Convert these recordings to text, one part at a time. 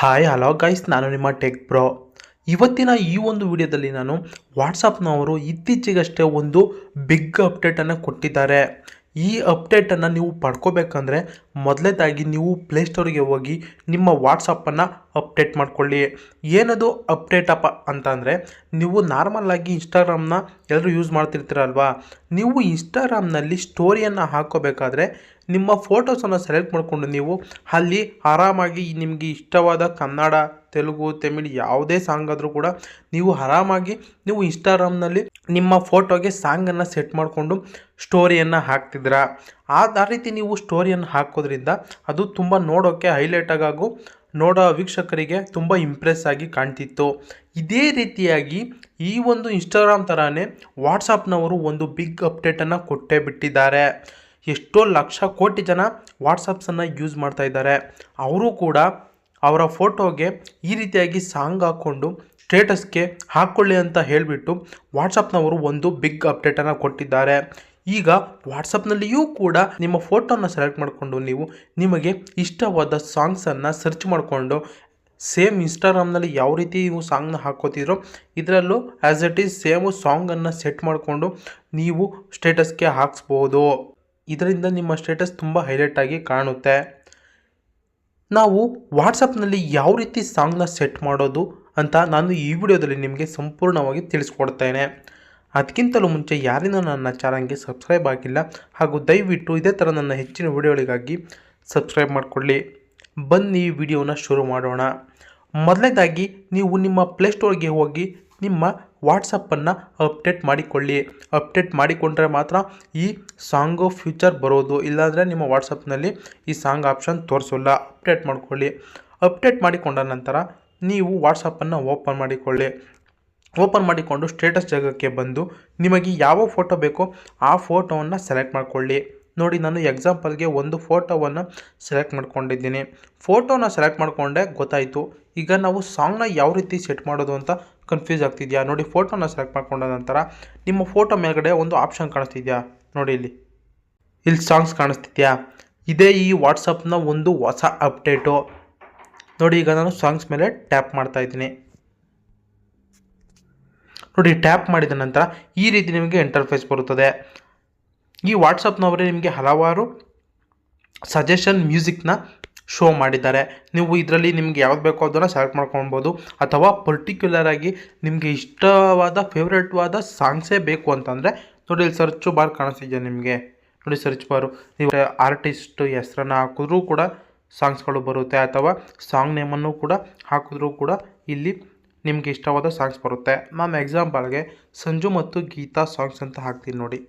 Hi hello guys ನಾನು ನಿಮ್ಮ tech bro ಇವತ್ತಿನ ಈ ಒಂದು ವಿಡಿಯೋದಲ್ಲಿ ನಾನು ವಾಟ್ಸಪ್ನವರು ಇತ್ತೀಚೆಗಷ್ಟೇ ಒಂದು ಬಿಗ್ ಅಪ್ಡೇಟನ್ನು ಕೊಟ್ಟಿದ್ದಾರೆ. ಈ ಅಪ್ಡೇಟನ್ನು ನೀವು ಪಡ್ಕೋಬೇಕಂದ್ರೆ ಮೊದಲೇದಾಗಿ ನೀವು ಪ್ಲೇಸ್ಟೋರಿಗೆ ಹೋಗಿ ನಿಮ್ಮ ವಾಟ್ಸಪ್ಪನ್ನು ಅಪ್ಡೇಟ್ ಮಾಡ್ಕೊಳ್ಳಿ. ಏನದು ಅಪ್ಡೇಟ್ ಅಪ್ಪ ಅಂತ ಅಂದರೆ ನೀವು ನಾರ್ಮಲ್ಲಾಗಿ ಇನ್ಸ್ಟಾಗ್ರಾಮ್ನ ಎಲ್ಲರೂ ಯೂಸ್ ಮಾಡ್ತಿರ್ತೀರಲ್ವಾ? ನೀವು ಇನ್ಸ್ಟಾಗ್ರಾಮ್ನಲ್ಲಿ ಸ್ಟೋರಿಯನ್ನು ಹಾಕೋಬೇಕಾದ್ರೆ ನಿಮ್ಮ ಫೋಟೋಸನ್ನು ಸೆಲೆಕ್ಟ್ ಮಾಡಿಕೊಂಡು ನೀವು ಅಲ್ಲಿ ಆರಾಮಾಗಿ ನಿಮಗೆ ಇಷ್ಟವಾದ ಕನ್ನಡ, ತೆಲುಗು, ತಮಿಳ್ ಯಾವುದೇ ಸಾಂಗ್ ಆದರೂ ಕೂಡ ನೀವು ಆರಾಮಾಗಿ ನೀವು ಇನ್ಸ್ಟಾಗ್ರಾಮ್ನಲ್ಲಿ ನಿಮ್ಮ ಫೋಟೋಗೆ ಸಾಂಗನ್ನು ಸೆಟ್ ಮಾಡಿಕೊಂಡು ಸ್ಟೋರಿಯನ್ನು ಹಾಕ್ತಿದ್ದೀರಾ? ಆ ಆ ರೀತಿ ನೀವು ಸ್ಟೋರಿಯನ್ನು ಹಾಕೋದ್ರಿಂದ ಅದು ತುಂಬ ನೋಡೋಕ್ಕೆ ಹೈಲೈಟ್ ನೋಡೋ ವೀಕ್ಷಕರಿಗೆ ತುಂಬ ಇಂಪ್ರೆಸ್ ಆಗಿ ಕಾಣ್ತಿತ್ತು. ಇದೇ ರೀತಿಯಾಗಿ ಈ ಒಂದು ಇನ್ಸ್ಟಾಗ್ರಾಮ್ ಥರನೇ ವಾಟ್ಸಪ್ನವರು ಒಂದು ಬಿಗ್ ಅಪ್ಡೇಟನ್ನು ಕೊಟ್ಟೇ ಬಿಟ್ಟಿದ್ದಾರೆ. ಎಷ್ಟೋ ಲಕ್ಷ ಕೋಟಿ ಜನ ವಾಟ್ಸಪ್ಸನ್ನು ಯೂಸ್ ಮಾಡ್ತಾ ಇದ್ದಾರೆ. ಅವರು ಕೂಡ ಅವರ ಫೋಟೋಗೆ ಈ ರೀತಿಯಾಗಿ ಸಾಂಗ್ ಹಾಕ್ಕೊಂಡು ಸ್ಟೇಟಸ್ಗೆ ಹಾಕ್ಕೊಳ್ಳಿ ಅಂತ ಹೇಳಿಬಿಟ್ಟು ವಾಟ್ಸಪ್ನವರು ಒಂದು ಬಿಗ್ ಅಪ್ಡೇಟನ್ನು ಕೊಟ್ಟಿದ್ದಾರೆ. ಈಗ ವಾಟ್ಸಪ್ನಲ್ಲಿಯೂ ಕೂಡ ನಿಮ್ಮ ಫೋಟೋನ ಸೆಲೆಕ್ಟ್ ಮಾಡಿಕೊಂಡು ನೀವು ನಿಮಗೆ ಇಷ್ಟವಾದ ಸಾಂಗ್ಸನ್ನು ಸರ್ಚ್ ಮಾಡಿಕೊಂಡು ಸೇಮ್ ಇನ್ಸ್ಟಾಗ್ರಾಮ್ನಲ್ಲಿ ಯಾವ ರೀತಿ ನೀವು ಸಾಂಗ್ನ ಹಾಕೋತಿದ್ರೋ ಇದರಲ್ಲೂ ಆ್ಯಸ್ ಇಟ್ ಈಸ್ ಸೇಮು ಸಾಂಗನ್ನು ಸೆಟ್ ಮಾಡಿಕೊಂಡು ನೀವು ಸ್ಟೇಟಸ್ಗೆ ಹಾಕ್ಸ್ಬೋದು. ಇದರಿಂದ ನಿಮ್ಮ ಸ್ಟೇಟಸ್ ತುಂಬ ಹೈಲೈಟ್ ಆಗಿ ಕಾಣುತ್ತೆ. ನಾವು ವಾಟ್ಸಪ್ನಲ್ಲಿ ಯಾವ ರೀತಿ ಸಾಂಗ್ನ ಸೆಟ್ ಮಾಡೋದು ಅಂತ ನಾನು ಈ ವಿಡಿಯೋದಲ್ಲಿ ನಿಮಗೆ ಸಂಪೂರ್ಣವಾಗಿ ತಿಳಿಸ್ಕೊಡ್ತೇನೆ. ಅದಕ್ಕಿಂತಲೂ ಮುಂಚೆ ಯಾರಿಂದ ನನ್ನ ಚಾನಲ್ಗೆ ಸಬ್ಸ್ಕ್ರೈಬ್ ಆಗಿಲ್ಲ ಹಾಗೂ ದಯವಿಟ್ಟು ಇದೇ ಥರ ನನ್ನ ಹೆಚ್ಚಿನ ವಿಡಿಯೋಗಳಿಗಾಗಿ ಸಬ್ಸ್ಕ್ರೈಬ್ ಮಾಡಿಕೊಳ್ಳಿ. ಬನ್ನಿ ವಿಡಿಯೋನ ಶುರು ಮಾಡೋಣ. ಮೊದಲನೇದಾಗಿ ನೀವು ನಿಮ್ಮ ಪ್ಲೇಸ್ಟೋರ್ಗೆ ಹೋಗಿ ನಿಮ್ಮ ವಾಟ್ಸಪ್ಪನ್ನು ಅಪ್ಡೇಟ್ ಮಾಡಿಕೊಳ್ಳಿ. ಅಪ್ಡೇಟ್ ಮಾಡಿಕೊಂಡ್ರೆ ಮಾತ್ರ ಈ ಸಾಂಗು ಫ್ಯೂಚರ್ ಬರೋದು. ಇಲ್ಲಾಂದರೆ ನಿಮ್ಮ ವಾಟ್ಸಪ್ನಲ್ಲಿ ಈ ಸಾಂಗ್ ಆಪ್ಷನ್ ತೋರಿಸೋಲ್ಲ. ಅಪ್ಡೇಟ್ ಮಾಡಿಕೊಳ್ಳಿ. ಅಪ್ಡೇಟ್ ಮಾಡಿಕೊಂಡ ನಂತರ ನೀವು ವಾಟ್ಸಪ್ಪನ್ನು ಓಪನ್ ಮಾಡಿಕೊಳ್ಳಿ. ಓಪನ್ ಮಾಡಿಕೊಂಡು ಸ್ಟೇಟಸ್ ಜಾಗಕ್ಕೆ ಬಂದು ನಿಮಗೆ ಯಾವ ಫೋಟೋ ಬೇಕೋ ಆ ಫೋಟೋವನ್ನು ಸೆಲೆಕ್ಟ್ ಮಾಡಿಕೊಳ್ಳಿ. ನೋಡಿ, ನಾನು ಎಕ್ಸಾಂಪಲ್ಗೆ ಒಂದು ಫೋಟೋವನ್ನು ಸೆಲೆಕ್ಟ್ ಮಾಡ್ಕೊಂಡಿದ್ದೀನಿ. ಫೋಟೋನ ಸೆಲೆಕ್ಟ್ ಮಾಡಿಕೊಂಡೆ ಗೊತ್ತಾಯಿತು. ಈಗ ನಾವು ಸಾಂಗ್ನ ಯಾವ ರೀತಿ ಸೆಟ್ ಮಾಡೋದು ಅಂತ ಕನ್ಫ್ಯೂಸ್ ಆಗ್ತಿದೆಯಾ? ನೋಡಿ ಫೋಟೋನ ಸೆಲೆಕ್ಟ್ ಮಾಡ್ಕೊಂಡ ನಂತರ ನಿಮ್ಮ ಫೋಟೋ ಮೇಲ್ಗಡೆ ಒಂದು ಆಪ್ಷನ್ ಕಾಣಿಸ್ತಿದೆಯಾ? ನೋಡಿ ಇಲ್ಲಿ. ಇಲ್ಲಿ ಸಾಂಗ್ಸ್ ಕಾಣಿಸ್ತಿದೆಯಾ? ಇದೇ ಈ ವಾಟ್ಸಪ್ನ ಒಂದು ಹೊಸ ಅಪ್ಡೇಟು ನೋಡಿ ಈಗ ನಾನು ಸಾಂಗ್ಸ್ ಮೇಲೆ ಟ್ಯಾಪ್ ಮಾಡ್ತಾ ಇದ್ದೀನಿ. ನೋಡಿ ಟ್ಯಾಪ್ ಮಾಡಿದ ನಂತರ ಈ ರೀತಿ ನಿಮಗೆ ಇಂಟರ್ಫೇಸ್ ಬರುತ್ತದೆ. ಈ ವಾಟ್ಸಪ್ನವರೇ ನಿಮಗೆ ಹಲವಾರು ಸಜೆಷನ್ ಮ್ಯೂಸಿಕ್ನ ಶೋ ಮಾಡಿದ್ದಾರೆ. ನೀವು ಇದರಲ್ಲಿ ನಿಮ್ಗೆ ಯಾವ್ದು ಬೇಕೋ ಅದನ್ನು ಸೆಲೆಕ್ಟ್ ಮಾಡ್ಕೊಬೋದು ಅಥವಾ ಪರ್ಟಿಕ್ಯುಲರ್ ಆಗಿ ನಿಮಗೆ ಇಷ್ಟವಾದ ಫೇವ್ರೇಟ್ವಾದ ಸಾಂಗ್ಸೇ ಬೇಕು ಅಂತಂದರೆ, ನೋಡಿ ಇಲ್ಲಿ ಸರ್ಚು ಬಾರ್ ಕಾಣಿಸ್ತಿದೆಯಾ ನಿಮಗೆ? ನೋಡಿ ಸರ್ಚ್ ಬಾರು ನೀವು ಆರ್ಟಿಸ್ಟ್ ಹೆಸ್ರನ್ನು ಹಾಕಿದ್ರೂ ಕೂಡ ಸಾಂಗ್ಸ್ಗಳು ಬರುತ್ತೆ. ಅಥವಾ ಸಾಂಗ್ ನೇಮನ್ನು ಕೂಡ ಹಾಕಿದ್ರೂ ಕೂಡ ಇಲ್ಲಿ ನಿಮಗೆ ಇಷ್ಟವಾದ ಸಾಂಗ್ಸ್ ಬರುತ್ತೆ. ನಾನು ಎಕ್ಸಾಂಪಲ್ಗೆ ಸಂಜು ಮತ್ತು ಗೀತಾ ಸಾಂಗ್ಸ್ ಅಂತ ಹಾಕ್ತೀನಿ ನೋಡಿ.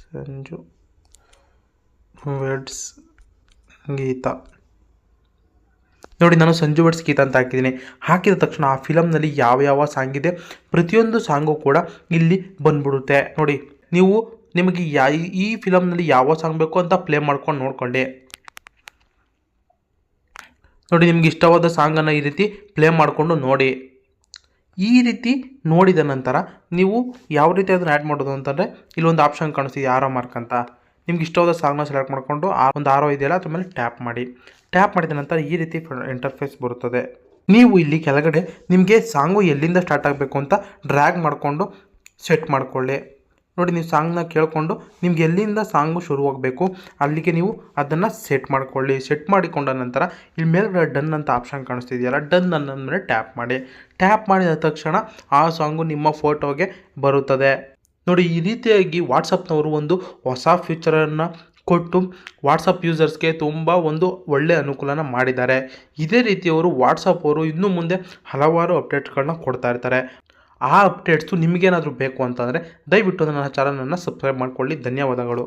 ಸಂಜು ವೆಡ್ಸ್ ಗೀತಾ. ನೋಡಿ, ನಾನು ಸಂಜು ವೆಡ್ಸ್ ಗೀತ ಅಂತ ಹಾಕಿದ್ದೀನಿ. ಹಾಕಿದ ತಕ್ಷಣ ಆ ಫಿಲಮ್ನಲ್ಲಿ ಯಾವ ಯಾವ ಸಾಂಗ್ ಇದೆ, ಪ್ರತಿಯೊಂದು ಸಾಂಗು ಕೂಡ ಇಲ್ಲಿ ಬಂದ್ಬಿಡುತ್ತೆ. ನೋಡಿ, ನೀವು ನಿಮಗೆ ಯಾ, ಈ ಫಿಲಮ್ನಲ್ಲಿ ಯಾವ ಸಾಂಗ್ ಬೇಕು ಅಂತ ಪ್ಲೇ ಮಾಡ್ಕೊಂಡು ನೋಡ್ಕೊಳ್ಳಿ. ನೋಡಿ, ನಿಮ್ಗೆ ಇಷ್ಟವಾದ ಸಾಂಗನ್ನು ಈ ರೀತಿ ಪ್ಲೇ ಮಾಡಿಕೊಂಡು ನೋಡಿ. ಈ ರೀತಿ ನೋಡಿದ ನಂತರ ನೀವು ಯಾವ ರೀತಿ ಅದನ್ನು ಆ್ಯಡ್ ಮಾಡೋದು ಅಂತಂದರೆ, ಇಲ್ಲೊಂದು ಆಪ್ಷನ್ ಕಾಣಿಸ್ತಿದೆ, ಆರೋ ಮಾರ್ಕ್ ಅಂತ. ನಿಮ್ಗೆ ಇಷ್ಟವಾದ ಸಾಂಗ್ನ ಸೆಲೆಕ್ಟ್ ಮಾಡಿಕೊಂಡು ಆ ಒಂದು ಆರೋ ಇದೆಯಲ್ಲ, ಅದ್ರ ಮೇಲೆ ಟ್ಯಾಪ್ ಮಾಡಿ. ಟ್ಯಾಪ್ ಮಾಡಿದ ನಂತರ ಈ ರೀತಿ ಇಂಟರ್ಫೇಸ್ ಬರುತ್ತದೆ. ನೀವು ಇಲ್ಲಿ ಕೆಳಗಡೆ ನಿಮಗೆ ಸಾಂಗು ಎಲ್ಲಿಂದ ಸ್ಟಾರ್ಟ್ ಆಗಬೇಕು ಅಂತ ಡ್ರ್ಯಾಗ್ ಮಾಡಿಕೊಂಡು ಸೆಟ್ ಮಾಡಿಕೊಳ್ಳಿ. ನೋಡಿ, ನೀವು ಸಾಂಗ್ನ ಕೇಳಿಕೊಂಡು ನಿಮ್ಗೆ ಎಲ್ಲಿಂದ ಸಾಂಗು ಶುರುವಾಗಬೇಕು ಅಲ್ಲಿಗೆ ನೀವು ಅದನ್ನು ಸೆಟ್ ಮಾಡಿಕೊಳ್ಳಿ. ಸೆಟ್ ಮಾಡಿಕೊಂಡ ನಂತರ ಇಲ್ಲಿ ಮೇಲ್ಗಡೆ ಡನ್ ಅಂತ ಆಪ್ಷನ್ ಕಾಣಿಸ್ತಿದೆಯಲ್ಲ ಡನ್ ಅನ್ನೋದ್ರೆ ಮೇಲೆ ಟ್ಯಾಪ್ ಮಾಡಿ. ಟ್ಯಾಪ್ ಮಾಡಿದ ತಕ್ಷಣ ಆ ಸಾಂಗು ನಿಮ್ಮ ಫೋಟೋಗೆ ಬರುತ್ತದೆ. ನೋಡಿ, ಈ ರೀತಿಯಾಗಿ ವಾಟ್ಸಪ್ನವರು ಒಂದು ಹೊಸ ಫ್ಯೂಚರನ್ನು ಕೊಟ್ಟು ವಾಟ್ಸಪ್ ಯೂಸರ್ಸ್ಗೆ ತುಂಬ ಒಂದು ಒಳ್ಳೆಯ ಅನುಕೂಲನ ಮಾಡಿದ್ದಾರೆ. ಇದೇ ರೀತಿಯವರು ವಾಟ್ಸಪ್ ಅವರು ಇನ್ನು ಮುಂದೆ ಹಲವಾರು ಅಪ್ಡೇಟ್ಗಳನ್ನ ಕೊಡ್ತಾ ಇರ್ತಾರೆ. ಆ ಅಪ್ಡೇಟ್ಸು ನಿಮಗೇನಾದರೂ ಬೇಕು ಅಂತಂದರೆ ದಯವಿಟ್ಟು ನನ್ನ ಚಾನಲನ್ನು ಸಬ್ಸ್ಕ್ರೈಬ್ ಮಾಡಿಕೊಳ್ಳಿ. ಧನ್ಯವಾದಗಳು.